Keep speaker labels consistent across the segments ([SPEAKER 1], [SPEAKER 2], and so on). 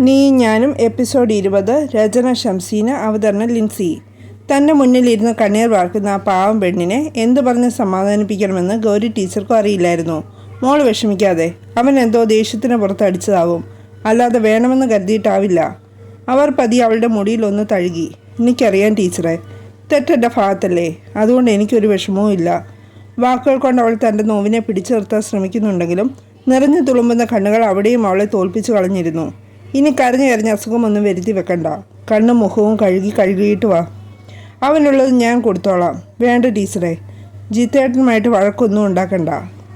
[SPEAKER 1] നീ ഞാനും എപ്പിസോഡ് ഇരുപത് രചന ഷംസീന അവതരണം ലിൻസി. തന്റെ മുന്നിലിരുന്ന് കണ്ണീർ വാർക്കുന്ന ആ പാവം പെണ്ണിനെ എന്തു പറഞ്ഞ് സമാധാനിപ്പിക്കണമെന്ന് ഗൗരി ടീച്ചർക്കും അറിയില്ലായിരുന്നു. മോൾ വിഷമിക്കാതെ അവൻ എന്തോ ദേഷ്യത്തിന് പുറത്ത് അടിച്ചതാവും. അല്ലാതെ വേണമെന്ന് കരുതിയിട്ടാവില്ല. അവർ പതി അവളുടെ മുടിയിൽ ഒന്ന് തഴുകി. എനിക്കറിയാം ടീച്ചറെ തെറ്റെന്റെ ഭാഗത്തല്ലേ. അതുകൊണ്ട് എനിക്കൊരു വിഷമവും ഇല്ല. വാക്കുകൾ കൊണ്ട് അവൾ തന്റെ നോവിനെ പിടിച്ചു നിർത്താൻ ശ്രമിക്കുന്നുണ്ടെങ്കിലും നിറഞ്ഞു തുളുമ്പുന്ന കണ്ണുകൾ അവിടെയും അവളെ തോൽപ്പിച്ചു കളഞ്ഞിരുന്നു. ഇനി കരഞ്ഞു കരഞ്ഞ അസുഖമൊന്നും വരുത്തി വെക്കണ്ട. കണ്ണും മുഖവും കഴുകി കഴുകിയിട്ട് വാ. അവനുള്ളത് ഞാൻ കൊടുത്തോളാം. വേണ്ട ടീച്ചറെ. ജിത്തേട്ടനുമായിട്ട് വഴക്കൊന്നും ഉണ്ടാക്കണ്ട.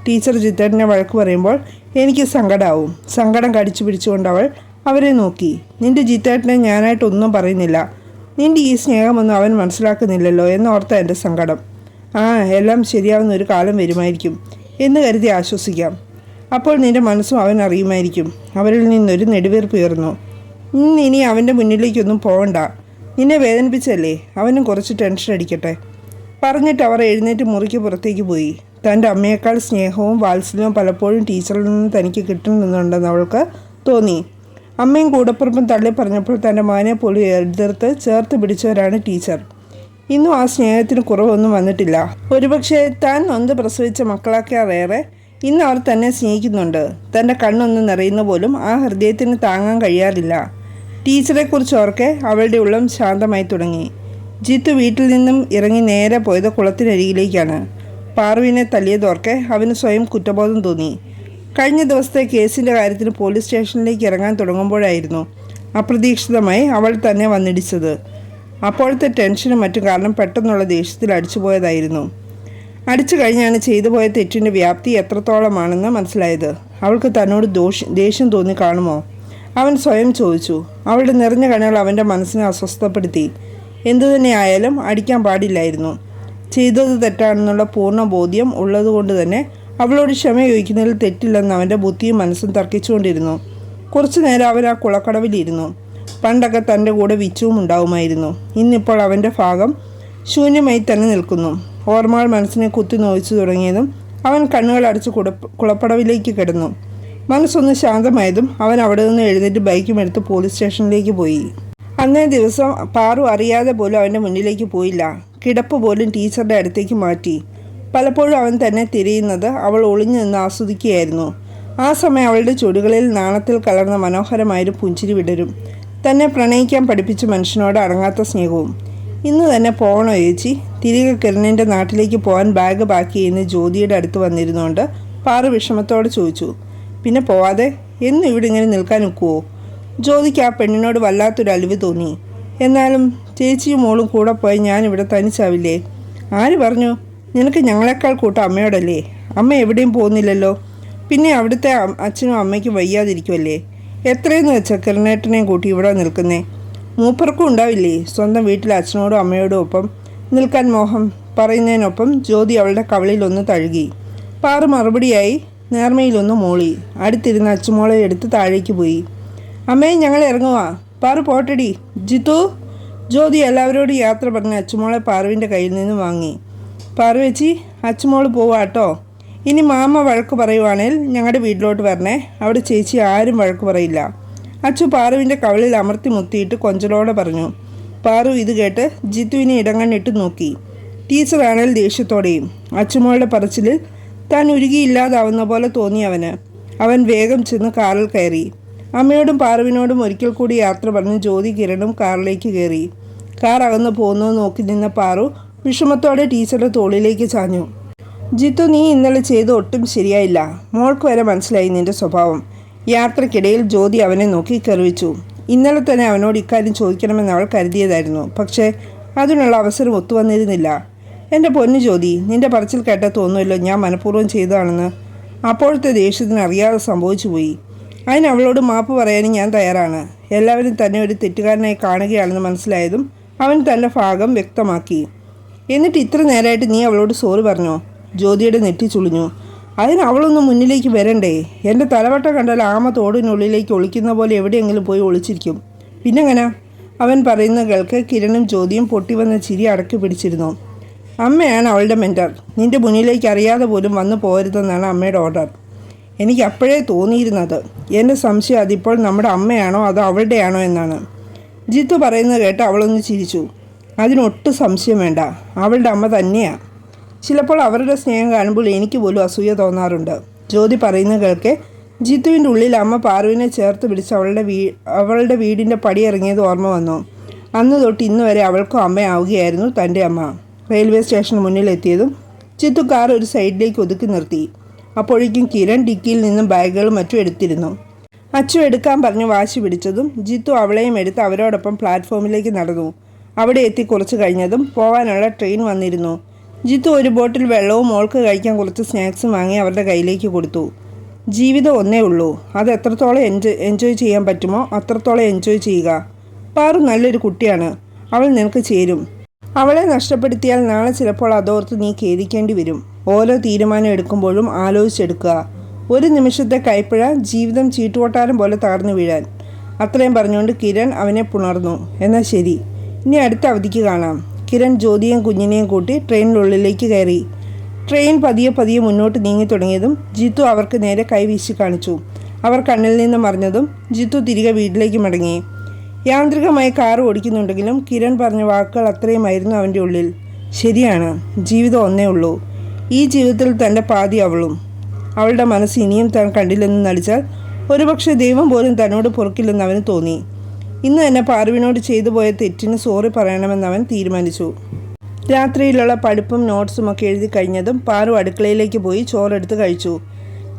[SPEAKER 1] ടീച്ചർ ജിത്തേട്ടനെ വഴക്ക് പറയുമ്പോൾ എനിക്ക് സങ്കടമാവും സങ്കടം കടിച്ചു പിടിച്ചുകൊണ്ട് അവൾ അവരെ നോക്കി. നിന്റെ ജിത്തേട്ടനെ ഞാനായിട്ടൊന്നും പറയുന്നില്ല. നിന്റെ ഈ സ്നേഹമൊന്നും അവൻ മനസ്സിലാക്കുന്നില്ലല്ലോ എന്നോർത്ത എന്റെ സങ്കടം. ആ എല്ലാം ശരിയാവുന്ന ഒരു കാലം വരുമായിരിക്കും എന്ന് കരുതി ആശ്വസിക്കാം. അപ്പോൾ നിന്റെ മനസ്സും അവൻ അറിയുമായിരിക്കും. അവരിൽ നിന്നൊരു നെടുവീർപ്പ് ഉയർന്നു. ഇനി അവന്റെ മുന്നിലേക്കൊന്നും പോകണ്ട നിന്നെ വേദനിപ്പിച്ചല്ലേ? അവനും കുറച്ച് ടെൻഷൻ അടിക്കട്ടെ. പറഞ്ഞിട്ട് അവർ എഴുന്നേറ്റ് മുറിക്ക് പുറത്തേക്ക് പോയി. തന്റെ അമ്മയേക്കാൾ സ്നേഹവും വാത്സല്യവും പലപ്പോഴും ടീച്ചറിൽ നിന്ന് തനിക്ക് കിട്ടുന്നുണ്ടെന്ന് അവൾക്ക് തോന്നി. അമ്മയും കൂടപ്പുറപ്പും തള്ളി പറഞ്ഞപ്പോൾ തന്റെ മകനെ പോലും എതിർത്ത് ചേർത്ത് പിടിച്ചവരാണ് ടീച്ചർ. ഇന്നും ആ സ്നേഹത്തിന് കുറവൊന്നും വന്നിട്ടില്ല. ഒരുപക്ഷെ താൻ നൊന്ത് പ്രസവിച്ച മക്കളാക്കാറേറെ ഇന്ന് അവർ തന്നെ സ്നേഹിക്കുന്നുണ്ട്. തന്റെ കണ്ണൊന്ന് നിറയുന്ന പോലും ആ ഹൃദയത്തിന് താങ്ങാൻ കഴിയാറില്ല. ടീച്ചറെക്കുറിച്ച് ഓർക്കെ അവളുടെ ഉള്ളം ശാന്തമായി തുടങ്ങി. ജിത്തു വീട്ടിൽ നിന്നും ഇറങ്ങി നേരെ പോയത് കുളത്തിനരികിലേക്കാണ്. പാർവിനെ തല്ലിയതോർക്കെ അവന് സ്വയം കുറ്റബോധം തോന്നി. കഴിഞ്ഞ ദിവസത്തെ കേസിന്റെ കാര്യത്തിന് പോലീസ് സ്റ്റേഷനിലേക്ക് ഇറങ്ങാൻ തുടങ്ങുമ്പോഴായിരുന്നു അപ്രതീക്ഷിതമായി അവൾ തന്നെ വന്നിടിച്ചത്. അപ്പോഴത്തെ ടെൻഷനും മറ്റും കാരണം പെട്ടെന്നുള്ള ദേഷ്യത്തിൽ അടിച്ചുപോയതായിരുന്നു. അടിച്ചു കഴിഞ്ഞാണ് ചെയ്തു പോയ തെറ്റിന്റെ വ്യാപ്തി എത്രത്തോളമാണെന്ന് മനസ്സിലായത്. അവൾക്ക് തന്നോട് ദോഷ ദേഷ്യം തോന്നി കാണുമോ? അവൻ സ്വയം ചോദിച്ചു. അവളുടെ നിറഞ്ഞ കണ്ണുകൾ അവന്റെ മനസ്സിനെ അസ്വസ്ഥപ്പെടുത്തി. എന്തു തന്നെയായാലും അടിക്കാൻ പാടില്ലായിരുന്നു. ചെയ്തത് തെറ്റാണെന്നുള്ള പൂർണ ബോധ്യം ഉള്ളതുകൊണ്ട് തന്നെ അവളോട് ക്ഷമ ചോദിക്കുന്നതിൽ തെറ്റില്ലെന്ന് അവന്റെ ബുദ്ധിയും മനസ്സും തർക്കിച്ചുകൊണ്ടിരുന്നു. കുറച്ചു നേരം അവൻ ആ കുളക്കടവിലിരുന്നു പണ്ടൊക്കെ തന്റെ കൂടെ വിച്ചുവും ഉണ്ടാവുമായിരുന്നു. ഇന്നിപ്പോൾ അവന്റെ ഭാഗം ശൂന്യമായി തന്നെ നിൽക്കുന്നു. ഓർമ്മകൾ മനസ്സിനെ കുത്തി നോവിച്ചു തുടങ്ങിയതും അവൻ കണ്ണുകൾ അടച്ച് കുളപ്പടവിലേക്ക് കിടന്നു. മനസ്സൊന്ന് ശാന്തമായതും അവൻ അവിടെ നിന്ന് എഴുന്നേറ്റ് ബൈക്കും എടുത്ത് പോലീസ് സ്റ്റേഷനിലേക്ക് പോയി. അന്നേ ദിവസം പാറു അറിയാതെ പോലും അവന്റെ മുന്നിലേക്ക് പോയില്ല. കിടപ്പ് പോലും ടീച്ചറുടെ അടുത്തേക്ക് മാറ്റി. പലപ്പോഴും അവൻ തന്നെ തിരിയുന്നത് അവൾ ഒളിഞ്ഞു നിന്ന് ആസ്വദിക്കുകയായിരുന്നു. ആ സമയം അവളുടെ ചുടുകളിൽ നാണത്തിൽ കലർന്ന മനോഹരമായൊരു പുഞ്ചിരി വിടരും. തന്നെ പ്രണയിക്കാൻ പഠിപ്പിച്ച മനുഷ്യനോട് അടങ്ങാത്ത സ്നേഹവും. ഇന്ന് തന്നെ പോകണോ ചേച്ചി തിരികെ കിരണിന്റെ നാട്ടിലേക്ക് പോകാൻ ബാഗ് ബാക്കി ചെയ്യുന്ന ജ്യോതിയുടെ അടുത്ത് വന്നിരുന്നുകൊണ്ട് പാറു വിഷമത്തോടെ ചോദിച്ചു. പിന്നെ പോവാതെ? എന്നും ഇവിടെ ഇങ്ങനെ നിൽക്കാൻ നിൽക്കുവോ ജ്യോതിക്ക് ആ പെണ്ണിനോട് വല്ലാത്തൊരു അലിവ് തോന്നി. എന്നാലും ചേച്ചിയും മോളും കൂടെ പോയി ഞാനിവിടെ തനിച്ചാവില്ലേ? ആര് പറഞ്ഞു? നിനക്ക് ഞങ്ങളെക്കാൾ കൂട്ടം അമ്മയോടല്ലേ? അമ്മ എവിടെയും പോകുന്നില്ലല്ലോ. പിന്നെ അവിടുത്തെ അച്ഛനും അമ്മയ്ക്കും വയ്യാതിരിക്കുമല്ലേ എത്രയെന്ന് വെച്ചാൽ കിരണേട്ടനെയും കൂട്ടി ഇവിടെ നിൽക്കുന്നേ? മൂപ്പർക്കും ഉണ്ടാവില്ലേ? സ്വന്തം വീട്ടിൽ അച്ഛനോടും അമ്മയോടും ഒപ്പം നിൽക്കാൻ മോഹം പറയുന്നതിനൊപ്പം ജ്യോതി അവളുടെ കവളിൽ ഒന്ന് തഴുകി. പാറു മറുപടിയായി നേർമയിലൊന്ന് മൂളി. അടുത്തിരുന്ന അച്ചുമോളെ എടുത്ത് താഴേക്ക് പോയി. അമ്മേ ഞങ്ങൾ ഇറങ്ങുവാ. പാറു പോട്ടടി. ജിത്തു? ജ്യോതി എല്ലാവരോടും യാത്ര പറഞ്ഞ് അച്ചുമോളെ പാറുവിന്റെ കയ്യിൽ നിന്ന് വാങ്ങി. പാറുവെച്ചി അച്ചുമോൾ പോവാട്ടോ ഇനി മാമ വഴക്ക് പറയുവാണേൽ ഞങ്ങളുടെ വീട്ടിലോട്ട് വരണേ. അവിടെ ചേച്ചി ആരും വഴക്ക് പറയില്ല. അച്ചു പാറുവിന്റെ കവളിൽ അമർത്തി മുത്തിയിട്ട് കൊഞ്ചലോടെ പറഞ്ഞു പാറു ഇത് കേട്ട് ജിത്തുവിനെ ഇടങ്ങണ്ണിട്ട് നോക്കി. ടീച്ചറാണേൽ ദേഷ്യത്തോടെയും. അച്ചുമോളുടെ പറച്ചിലിൽ താൻ ഉരുകിയില്ലാതാവുന്ന പോലെ തോന്നി അവന്. അവൻ വേഗം ചെന്ന് കാറിൽ കയറി. അമ്മയോടും പാറുവിനോടും ഒരിക്കൽ കൂടി യാത്ര പറഞ്ഞ് ജ്യോതി കിരണും കാറിലേക്ക് കയറി. കാർ അകന്നു പോകുന്നു നോക്കി നിന്ന പാറു വിഷമത്തോടെ ടീച്ചറുടെ തോളിലേക്ക് ചാഞ്ഞു. ജിത്തു നീ ഇന്നലെ ചെയ്ത് ഒട്ടും ശരിയായില്ല. മോൾക്ക് വരെ മനസ്സിലായി നിന്റെ സ്വഭാവം. യാത്രക്കിടയിൽ ജ്യോതി അവനെ നോക്കി കെറിവിച്ചു. ഇന്നലെ തന്നെ അവനോട് ഇക്കാര്യം ചോദിക്കണമെന്ന് അവൾ കരുതിയതായിരുന്നു. പക്ഷേ അതിനുള്ള അവസരം ഒത്തുവന്നിരുന്നില്ല. എന്റെ പൊന്നു ജ്യോതി നിന്റെ പറച്ചിൽ കേട്ടാൽ തോന്നുമല്ലോ ഞാൻ മനഃപൂർവം ചെയ്തതാണെന്ന്. അപ്പോഴത്തെ ദേഷ്യത്തിന് അറിയാതെ സംഭവിച്ചു പോയി. അതിന് മാപ്പ് പറയാനും ഞാൻ തയ്യാറാണ്. എല്ലാവരും തന്നെ ഒരു തെറ്റുകാരനായി കാണുകയാണെന്ന് മനസ്സിലായതും അവൻ തന്റെ ഭാഗം വ്യക്തമാക്കി. എന്നിട്ട് ഇത്ര നേരമായിട്ട് നീ അവളോട് സോറി പറഞ്ഞോ? ജ്യോതിയുടെ നെറ്റി ചുളിഞ്ഞു. അതിന് അവളൊന്ന് മുന്നിലേക്ക് വരണ്ടേ? എന്റെ തലവട്ട കണ്ടാൽ ആമ തോടിനുള്ളിലേക്ക് ഒളിക്കുന്ന പോലെ എവിടെയെങ്കിലും പോയി ഒളിച്ചിരിക്കും. പിന്നെങ്ങനെ? അവൻ പറയുന്ന കേൾക്ക് കിരണും ജ്യോതിയും പൊട്ടിവന്ന ചിരി അടക്കി പിടിച്ചിരുന്നു. അമ്മയാണ് അവളുടെ മെന്റർ നിന്റെ മുന്നിലേക്ക് അറിയാതെ പോലും വന്നു പോരുതെന്നാണ് അമ്മയുടെ ഓർഡർ എനിക്ക് അപ്പോഴേ തോന്നിയിരുന്നത്. എന്റെ സംശയം അതിപ്പോൾ നമ്മുടെ അമ്മയാണോ അതോ അവളുടെയാണോ എന്നാണ്. ജിത്തു പറയുന്നത് കേട്ട് അവളൊന്ന് ചിരിച്ചു. അതിനൊട്ടും സംശയം വേണ്ട. അവളുടെ അമ്മ തന്നെയാണ് ചിലപ്പോൾ അവരുടെ സ്നേഹം കാണുമ്പോൾ എനിക്ക് പോലും അസൂയ തോന്നാറുണ്ട്. ജ്യോതി പറയുന്ന കേൾക്കെ ജിത്തുവിന്റെ ഉള്ളിൽ അമ്മ പാറുവിനെ ചേർത്ത് പിടിച്ച് അവളുടെ വീ അവളുടെ വീടിന്റെ പടി ഇറങ്ങിയത് ഓർമ്മ വന്നു. അന്ന് തൊട്ട് ഇന്ന് വരെ അവൾക്കും അമ്മയാവുകയായിരുന്നു തന്റെ അമ്മ. റെയിൽവേ സ്റ്റേഷന് മുന്നിലെത്തിയതും ചിത്തു കാർ ഒരു സൈഡിലേക്ക് ഒതുക്കി നിർത്തി. അപ്പോഴേക്കും കിരൺ ഡിക്കിയിൽ നിന്നും ബാഗുകളും മറ്റും എടുത്തിരുന്നു. അച്ചു എടുക്കാൻ പറഞ്ഞ് വാശി പിടിച്ചതും ജിത്തു അവളെയും എടുത്ത് അവരോടൊപ്പം പ്ലാറ്റ്ഫോമിലേക്ക് നടന്നു. അവിടെ എത്തി കുറച്ച് കഴിഞ്ഞതും പോകാനുള്ള ട്രെയിൻ വന്നിരുന്നു. ജിത്തു ഒരു ബോട്ടിൽ വെള്ളവും മോൾക്ക് കഴിക്കാൻ കുറച്ച് സ്നാക്സും വാങ്ങി അവരുടെ കയ്യിലേക്ക് കൊടുത്തു. ജീവിതം ഒന്നേ ഉള്ളൂ. അത് എത്രത്തോളം എൻജോയ് എൻജോയ് ചെയ്യാൻ പറ്റുമോ അത്രത്തോളം എൻജോയ് ചെയ്യുക. പാറു നല്ലൊരു കുട്ടിയാണ്. അവൾ നിനക്ക് ചേരും. അവളെ നഷ്ടപ്പെടുത്തിയാൽ നാളെ ചിലപ്പോൾ അതോർത്ത് നീ ഖേദിക്കേണ്ടി വരും. ഓരോ തീരുമാനം എടുക്കുമ്പോഴും ആലോചിച്ചെടുക്കുക. ഒരു നിമിഷത്തെ കൈപ്പിഴ ജീവിതം ചീട്ടുകൊട്ടാരം പോലെ തകർന്നു വീഴാൻ. അത്രയും പറഞ്ഞുകൊണ്ട് കിരൺ അവനെ പുണർന്നു. എന്നാൽ ശരി. ഇനി അടുത്ത അവധിക്ക് കാണാം. കിരൺ ജ്യോതിയും കുഞ്ഞിനെയും കൂട്ടി ട്രെയിനിനുള്ളിലേക്ക് കയറി. ട്രെയിൻ പതിയെ പതിയെ മുന്നോട്ട് നീങ്ങി തുടങ്ങിയതും ജിത്തു അവർക്ക് നേരെ കൈവീശി കാണിച്ചു. അവർ കണ്ണിൽ നിന്ന് മറിഞ്ഞതും ജിത്തു തിരികെ വീട്ടിലേക്ക് മടങ്ങി. യാന്ത്രികമായി കാർ ഓടിക്കുന്നുണ്ടെങ്കിലും കിരൺ പറഞ്ഞ വാക്കുകൾ അത്രയുമായിരുന്നു അവന്റെ ഉള്ളിൽ. ശരിയാണ് ജീവിതം ഒന്നേ ഉള്ളൂ. ഈ ജീവിതത്തിൽ തന്റെ പാതി അവളും. അവളുടെ മനസ്സ് ഇനിയും താൻ കണ്ടില്ലെന്ന് നടിച്ചാൽ ഒരുപക്ഷെ ദൈവം പോലും തന്നോട് പൊറുക്കില്ലെന്ന് അവന് തോന്നി. ഇന്ന് തന്നെ പാർവിനോട് ചെയ്തു പോയ തെറ്റിന് സോറി പറയണമെന്ന് അവൻ തീരുമാനിച്ചു. രാത്രിയിലുള്ള പഠിപ്പും നോട്ട്സും ഒക്കെ എഴുതി കഴിഞ്ഞതും പാറു അടുക്കളയിലേക്ക് പോയി ചോറെടുത്ത് കഴിച്ചു.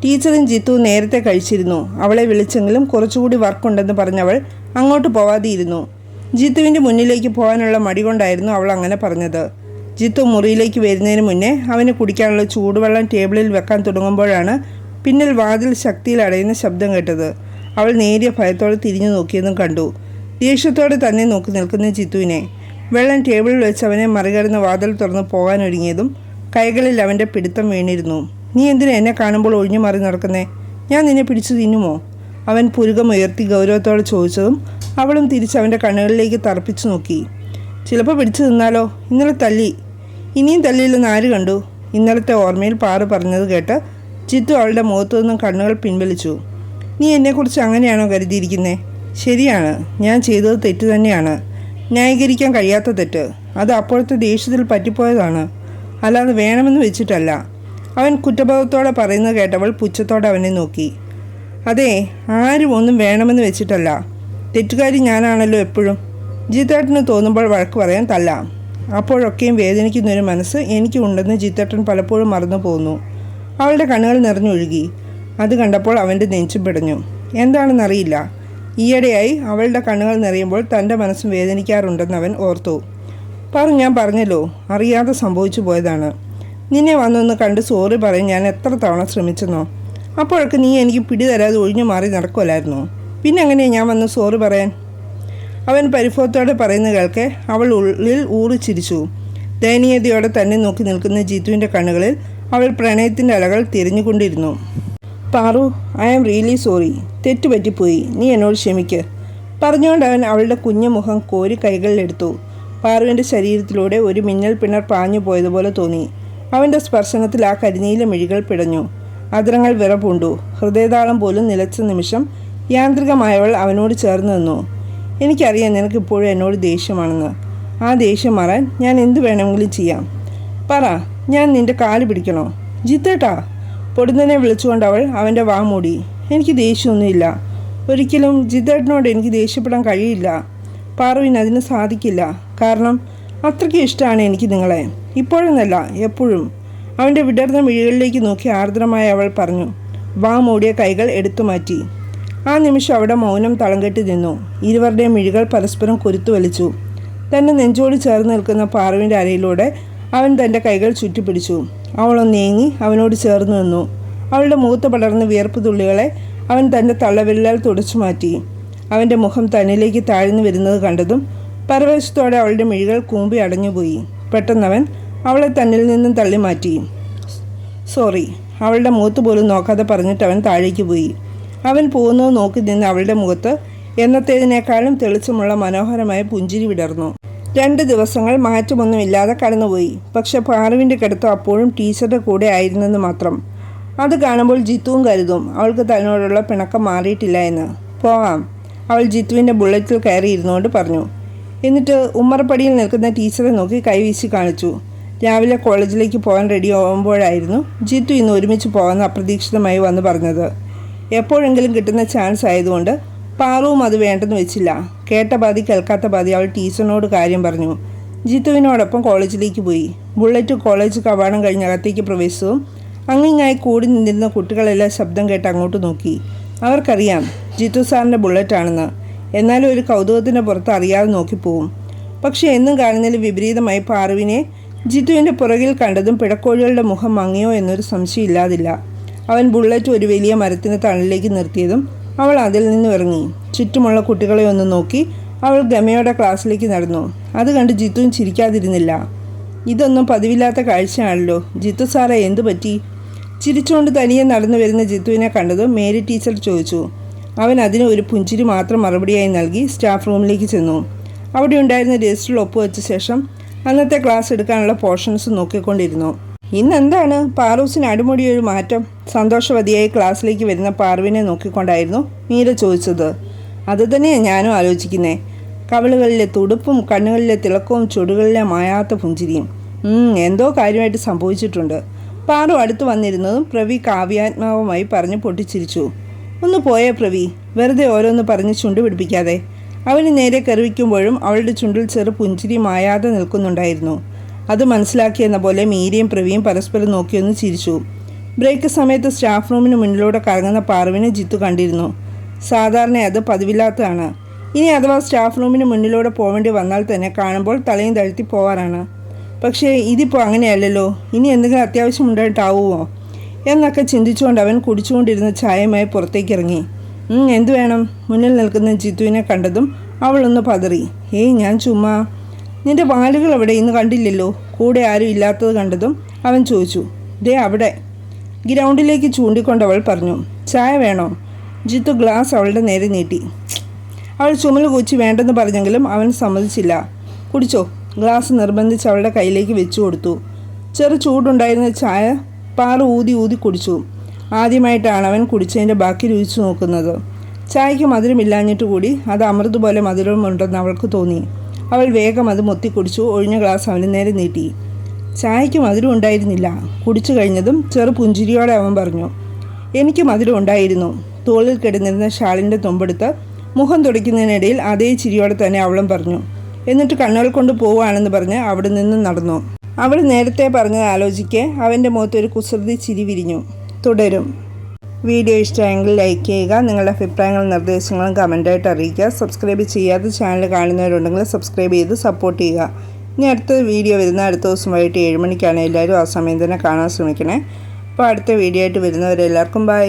[SPEAKER 1] ടീച്ചറും ജിത്തു നേരത്തെ കഴിച്ചിരുന്നു. അവളെ വിളിച്ചെങ്കിലും കുറച്ചുകൂടി വർക്കുണ്ടെന്ന് പറഞ്ഞവൾ അങ്ങോട്ട് പോവാതെയിരുന്നു. ജിത്തുവിന്റെ മുന്നിലേക്ക് പോകാനുള്ള മടി കൊണ്ടായിരുന്നു അവൾ അങ്ങനെ പറഞ്ഞത്. ജിത്തു മുറിയിലേക്ക് വരുന്നതിന് മുന്നേ അവന് കുടിക്കാനുള്ള ചൂടുവെള്ളം ടേബിളിൽ വെക്കാൻ തുടങ്ങുമ്പോഴാണ് പിന്നിൽ വാതിൽ ശക്തിയിൽ അടയുന്ന ശബ്ദം കേട്ടത്. അവൾ നേരിയ ഭയത്തോടെ തിരിഞ്ഞു നോക്കിയതും കണ്ടു. ദേഷ്യത്തോടെ തന്നെ നോക്കി നിൽക്കുന്ന ജിത്തുവിനെ വെള്ളം ടേബിളിൽ വെച്ച് അവനെ മറികടന്ന് വാതിൽ തുറന്ന് പോകാനൊരുങ്ങിയതും കൈകളിൽ അവന്റെ പിടുത്തം വീണിരുന്നു. നീ എന്തിനാ എന്നെ കാണുമ്പോൾ ഒഴിഞ്ഞു മാറി നടക്കുന്നേ? ഞാൻ നിന്നെ പിടിച്ചു തിന്നുമോ? അവൻ പുരുകമുയർത്തി ഗൗരവത്തോടെ ചോദിച്ചതും അവളും തിരിച്ച് അവന്റെ കണ്ണുകളിലേക്ക് തറപ്പിച്ചു നോക്കി. ചിലപ്പോൾ പിടിച്ചു തിന്നാലോ? ഇന്നലെ തല്ലി. ഇനിയും തല്ലിയില്ലെന്ന് ആര് കണ്ടു? ഇന്നലത്തെ ഓർമ്മയിൽ പാറു പറഞ്ഞത് കേട്ട് ചിത്തു അവളുടെ മുഖത്തു നിന്നും കണ്ണുകൾ പിൻവലിച്ചു. നീ എന്നെക്കുറിച്ച് അങ്ങനെയാണോ കരുതിയിരിക്കുന്നേ? ശരിയാണ്. ഞാൻ ചെയ്തത് തെറ്റ് തന്നെയാണ്. ന്യായീകരിക്കാൻ കഴിയാത്ത തെറ്റ്. അത് അപ്പോഴത്തെ ദേഷ്യത്തിൽ പറ്റിപ്പോയതാണ്. അല്ലാതെ വേണമെന്ന് വെച്ചിട്ടല്ല. അവൻ കുറ്റബോധത്തോടെ പറയുന്നത് കേട്ടവൾ പുച്ഛത്തോടെ അവനെ നോക്കി. അതെ ആരും ഒന്നും വേണമെന്ന് വെച്ചിട്ടല്ല. തെറ്റുകാരി ഞാനാണല്ലോ എപ്പോഴും. ജിത്തേട്ടന് തോന്നുമ്പോൾ വഴക്ക് പറയാൻ തല്ലാം. അപ്പോഴൊക്കെയും വേദനിക്കുന്നൊരു മനസ്സ് എനിക്കുണ്ടെന്ന് ജിത്തേട്ടൻ പലപ്പോഴും മറന്നു പോന്നു. അവളുടെ കണ്ണുകൾ നിറഞ്ഞൊഴുകി. അത് കണ്ടപ്പോൾ അവന്റെ നെഞ്ചും പിടഞ്ഞു. എന്താണെന്നറിയില്ല. ഈയിടെയായി അവളുടെ കണ്ണുകൾ നിറയുമ്പോൾ തന്റെ മനസ്സും വേദനിക്കാറുണ്ടെന്ന് അവൻ ഓർത്തു. പറ ഞാൻ പറഞ്ഞല്ലോ അറിയാതെ സംഭവിച്ചു പോയതാണ്. നിന്നെ വന്നൊന്ന് കണ്ട് സോറി പറയും ഞാൻ എത്ര തവണ ശ്രമിച്ചെന്നോ. അപ്പോഴൊക്കെ നീ എനിക്ക് പിടി തരാതെ ഒഴിഞ്ഞു മാറി നടക്കുമല്ലായിരുന്നു പിന്നെ എങ്ങനെയാണ് ഞാൻ വന്ന് സോറി പറയാൻ? അവൻ പരിഭവത്തോടെ പറയുന്ന കേൾക്കെ അവൾ ഉള്ളിൽ ഊറിച്ചിരിച്ചു ദയനീയതയോടെ തന്നെ നോക്കി നിൽക്കുന്ന ജിത്തുവിന്റെ കണ്ണുകളിൽ അവൾ പ്രണയത്തിന്റെ അലകൾ തിരിഞ്ഞുകൊണ്ടിരുന്നു. Paru I am really sorry തെറ്റുപറ്റിപ്പോയി നീ എന്നോട് ക്ഷമിക്ക്. പറഞ്ഞുകൊണ്ട് അവൻ അവളുടെ കുഞ്ഞു മുഖം കോരി കൈകളിലെടുത്തു പാറുവിന്റെ ശരീരത്തിലൂടെ ഒരു മിന്നൽ പിണർ പാഞ്ഞു പോയതുപോലെ തോന്നി. അവന്റെ സ്പർശനത്തിൽ ആ കരിനീല മിഴികൾ പിടഞ്ഞു. അതിരങ്ങൾ വിറപൂണ്ടു. ഹൃദയതാളം പോലും നിലച്ച നിമിഷം യാന്ത്രികമായവൾ അവനോട് ചേർന്ന് നിന്നു. എനിക്കറിയാം നിനക്ക് ഇപ്പോഴും എന്നോട് ദേഷ്യമാണെന്ന്. ആ ദേഷ്യം മാറാൻ ഞാൻ എന്ത് വേണമെങ്കിലും ചെയ്യാം. പറ ഞാൻ നിന്റെ കാൽ പിടിക്കണോ? ജിത്തേട്ടാ പൊടുന്നനെ വിളിച്ചുകൊണ്ട് അവൾ അവന്റെ വാ മൂടി. എനിക്ക് ദേഷ്യമൊന്നുമില്ല. ഒരിക്കലും ജിതേട്ടനോട് എനിക്ക് ദേഷ്യപ്പെടാൻ കഴിയില്ല. പാറുവിന് അതിന് സാധിക്കില്ല. കാരണം അത്രയ്ക്ക് ഇഷ്ടമാണ് എനിക്ക് നിങ്ങളെ. ഇപ്പോഴെന്നല്ല എപ്പോഴും. അവന്റെ വിടർന്ന മിഴികളിലേക്ക് നോക്കി ആർദ്രമായി അവൾ പറഞ്ഞു വാ മൂടിയ കൈകൾ എടുത്തു മാറ്റി. ആ നിമിഷം അവിടെ മൗനം തളം കെട്ടി നിന്നു. ഇരുവരുടെയും മിഴികൾ പരസ്പരം കുരുത്തു വലിച്ചു. തന്നെ നെഞ്ചോട് ചേർന്ന് നിൽക്കുന്ന പാറുവിന്റെ അരയിലൂടെ അവൻ തന്റെ കൈകൾ ചുറ്റിപ്പിടിച്ചു. അവളൊന്ന് നീങ്ങി അവനോട് ചേർന്ന് നിന്നു. അവളുടെ മുഖത്ത് പടർന്ന വിയർപ്പ് തുള്ളികളെ അവൻ തന്റെ തള്ളവിരലാൽ തുടച്ചു മാറ്റി. അവന്റെ മുഖം തന്നിലേക്ക് താഴ്ന്നു വരുന്നത് കണ്ടതും പരവശത്തോടെ അവളുടെ മിഴികൾ കൂമ്പി അടഞ്ഞുപോയി. പെട്ടെന്നവൻ അവളെ തന്നിൽ നിന്നും തള്ളി മാറ്റി സോറി അവളുടെ മുഖത്ത് പോലും നോക്കാതെ പറഞ്ഞിട്ട് അവൻ താഴേക്ക് പോയി. അവൻ പോകുന്നത് നോക്കി നിന്ന് അവളുടെ മുഖത്ത് എന്നത്തേതിനേക്കാളും തെളിച്ചമുള്ള മനോഹരമായ പുഞ്ചിരി വിടർന്നു. രണ്ട് ദിവസങ്ങൾ മാറ്റമൊന്നുമില്ലാതെ കടന്നുപോയി. പക്ഷെ പാറുവിന്റെ കിടത്തം അപ്പോഴും ടീച്ചറുടെ കൂടെ ആയിരുന്നെന്ന് മാത്രം. അത് കാണുമ്പോൾ ജിത്തുവും കരുതും അവൾക്ക് തന്നോടുള്ള പിണക്കം മാറിയിട്ടില്ല എന്ന്. പോകാം. അവൾ ജിത്തുവിന്റെ ബുള്ളറ്റിൽ കയറി ഇരുന്നുകൊണ്ട് പറഞ്ഞു. എന്നിട്ട് ഉമ്മറപ്പടിയിൽ നിൽക്കുന്ന ടീച്ചറെ നോക്കി കൈവീശി കാണിച്ചു. രാവിലെ കോളേജിലേക്ക് പോകാൻ റെഡി ആവുമ്പോഴായിരുന്നു ജിത്തു ഇന്ന് ഒരുമിച്ച് പോകാൻ അപ്രതീക്ഷിതമായി വന്ന് പറഞ്ഞത്. എപ്പോഴെങ്കിലും കിട്ടുന്ന ചാൻസ് ആയതുകൊണ്ട് പാറുവും അത് വേണ്ടെന്ന് വെച്ചില്ല. കേട്ട പാതി കേൾക്കാത്ത പാതി അവൾ ടീച്ചറിനോട് കാര്യം പറഞ്ഞു. ജിത്തുവിനോടൊപ്പം കോളേജിലേക്ക് പോയി. ബുള്ളറ്റ് കോളേജ് കവാടം കഴിഞ്ഞ് അകത്തേക്ക് പ്രവേശിച്ചു. അങ്ങിങ്ങായി കൂടി നിന്നിരുന്ന കുട്ടികളെല്ലാം ശബ്ദം കേട്ട് അങ്ങോട്ട് നോക്കി. അവർക്കറിയാം ജിത്തു സാറിന്റെ ബുള്ളറ്റാണെന്ന് എന്നാലും ഒരു കൗതുകത്തിന്റെ പുറത്ത് അറിയാതെ നോക്കിപ്പോവും പക്ഷേ എന്നും കാണുന്നതിൽ വിപരീതമായി പാറുവിനെ ജിത്തുവിന്റെ പുറകിൽ കണ്ടതും പിടക്കോഴികളുടെ മുഖം മങ്ങിയോ എന്നൊരു സംശയം ഇല്ലാതില്ല. അവൻ ബുള്ളറ്റ് ഒരു വലിയ മരത്തിന് തണലിലേക്ക് നിർത്തിയതും അവൾ അതിൽ നിന്നും ഇറങ്ങി. ചുറ്റുമുള്ള കുട്ടികളെ ഒന്ന് നോക്കി അവൾ ഗമയുടെ ക്ലാസ്സിലേക്ക് നടന്നു. അത് കണ്ട് ജിത്തുവും ചിരിക്കാതിരുന്നില്ല. ഇതൊന്നും പതിവില്ലാത്ത കാഴ്ചയാണല്ലോ. ജിത്തു സാറേ എന്തു പറ്റി? ചിരിച്ചുകൊണ്ട് തനിയെ നടന്നു വരുന്ന ജിത്തുവിനെ കണ്ടതും മേരി ടീച്ചർ ചോദിച്ചു. അവൻ അതിന് ഒരു പുഞ്ചിരി മാത്രം മറുപടിയായി നൽകി സ്റ്റാഫ് റൂമിലേക്ക് ചെന്നു. അവിടെ ഉണ്ടായിരുന്ന രജിസ്റ്ററിൽ ഒപ്പുവെച്ച ശേഷം അന്നത്തെ ക്ലാസ് എടുക്കാനുള്ള പോർഷൻസ് നോക്കിക്കൊണ്ടിരുന്നു. ഇന്നെന്താണ് പാറൂസിന് അടിമുടി ഒരു മാറ്റം? സന്തോഷവതിയായി ക്ലാസ്സിലേക്ക് വരുന്ന പാർവിനെ നോക്കിക്കൊണ്ടായിരുന്നു മീര ചോദിച്ചത്. അത് തന്നെയാണ് ഞാനും ആലോചിക്കുന്നേ. കവളുകളിലെ തുടുപ്പും കണ്ണുകളിലെ തിളക്കവും ചുടുകളിലെ മായാത്ത പുഞ്ചിരിയും. എന്തോ കാര്യമായിട്ട് സംഭവിച്ചിട്ടുണ്ട്. പാറു അടുത്ത് വന്നിരുന്നതും പ്രവി കാവ്യാത്മാവുമായി പറഞ്ഞ് പൊട്ടിച്ചിരിച്ചു. ഒന്ന് പോയേ പ്രവി. വെറുതെ ഓരോന്ന് പറഞ്ഞ് ചുണ്ടു പിടിപ്പിക്കാതെ. അവന് നേരെ കറിവിക്കുമ്പോഴും അവളുടെ ചുണ്ടിൽ ചെറു പുഞ്ചിരി മായാതെ നിൽക്കുന്നുണ്ടായിരുന്നു. അത് മനസ്സിലാക്കിയെന്ന പോലെ മീരയും പ്രവിയും പരസ്പരം നോക്കിയൊന്ന് ചിരിച്ചു. ബ്രേക്ക് സമയത്ത് സ്റ്റാഫ് റൂമിന് മുന്നിലൂടെ കറങ്ങുന്ന പാർവിനെ ജിത്തു കണ്ടിരുന്നു. സാധാരണ അത് പതിവില്ലാത്തതാണ്. ഇനി അഥവാ സ്റ്റാഫ് റൂമിന് മുന്നിലൂടെ പോവേണ്ടി വന്നാൽ തന്നെ കാണുമ്പോൾ തലയും തഴുത്തി പോവാറാണ്. പക്ഷേ ഇതിപ്പോൾ അങ്ങനെയല്ലല്ലോ. ഇനി എന്തെങ്കിലും അത്യാവശ്യം ഉണ്ടായിട്ടാവുമോ? എന്നൊക്കെ ചിന്തിച്ചുകൊണ്ട് അവൻ കുടിച്ചുകൊണ്ടിരുന്ന ചായയുമായി പുറത്തേക്ക് ഇറങ്ങി. "ഉം, എന്തു വേണം? മുന്നിൽ നിൽക്കുന്ന ജിത്തുവിനെ കണ്ടതും അവളൊന്ന് പതറി. ഏയ് ഞാൻ ചുമ്മാ. നിന്റെ വാലുകൾ അവിടെ ഇന്ന് കണ്ടില്ലല്ലോ. കൂടെ ആരും ഇല്ലാത്തത് കണ്ടതും അവൻ ചോദിച്ചു ദേ അവിടെ. ഗ്രൗണ്ടിലേക്ക് ചൂണ്ടിക്കൊണ്ടവൾ പറഞ്ഞു ചായ വേണോ? ജിത്തു ഗ്ലാസ് അവളുടെ നേരെ നീട്ടി. അവൾ ചുമൽ കൊച്ചി വേണ്ടെന്ന് പറഞ്ഞെങ്കിലും അവൻ സമ്മതിച്ചില്ല. കുടിച്ചോ. ഗ്ലാസ് നിർബന്ധിച്ച് അവളുടെ കയ്യിലേക്ക് വെച്ചു കൊടുത്തു. ചെറു ചൂടുണ്ടായിരുന്ന ചായ പാറ ഊതി ഊതി കുടിച്ചു. ആദ്യമായിട്ടാണ് അവൻ കുടിച്ചതിന്റെ ബാക്കി രുചിച്ചു നോക്കുന്നത്. ചായക്ക് മധുരമില്ലാഞ്ഞിട്ട് കൂടി അത് അമൃത് പോലെ മധുരമുണ്ടെന്ന് അവൾക്ക് തോന്നി. അവൾ വേഗം അത് മൊത്തി കുടിച്ചു. ഒഴിഞ്ഞ ഗ്ലാസ് അവന് നേരെ നീട്ടി. ചായയ്ക്ക് മധുരം ഉണ്ടായിരുന്നില്ല. കുടിച്ചു കഴിഞ്ഞതും ചെറു പുഞ്ചിരിയോടെ അവൻ പറഞ്ഞു എനിക്ക് മധുരം ഉണ്ടായിരുന്നു. തോളിൽ കിടന്നിരുന്ന ഷാളിന്റെ തുമ്പെടുത്ത് മുഖം തുടയ്ക്കുന്നതിനിടയിൽ അതേ ചിരിയോടെ തന്നെ അവളും പറഞ്ഞു എന്നിട്ട് കണ്ണുകൾ കൊണ്ട് പോവുകയാണെന്ന് പറഞ്ഞ് അവിടെ നിന്ന് നടന്നു. അവൾ നേരത്തെ പറഞ്ഞത് ആലോചിക്കെ അവന്റെ മുഖത്തൊരു കുസൃതി ചിരി വിരിഞ്ഞു. തുടരും. വീഡിയോ ഇഷ്ടമായെങ്കിൽ ലൈക്ക് ചെയ്യുക നിങ്ങളുടെ അഭിപ്രായങ്ങളും നിർദ്ദേശങ്ങളും കമന്റായിട്ട് അറിയിക്കുക. സബ്സ്ക്രൈബ് ചെയ്യാത്ത ചാനൽ കാണുന്നവരുണ്ടെങ്കിൽ സബ്സ്ക്രൈബ് ചെയ്ത് സപ്പോർട്ട് ചെയ്യുക. ഇനി അടുത്ത വീഡിയോ വരുന്ന അടുത്ത ദിവസം വൈകിട്ട് ഏഴ് മണിക്കാണ്. എല്ലാവരും ആ സമയം തന്നെ കാണാൻ ശ്രമിക്കണേ. അപ്പോൾ അടുത്ത വീഡിയോ ആയിട്ട് വരുന്നവരെല്ലാവർക്കും ബൈ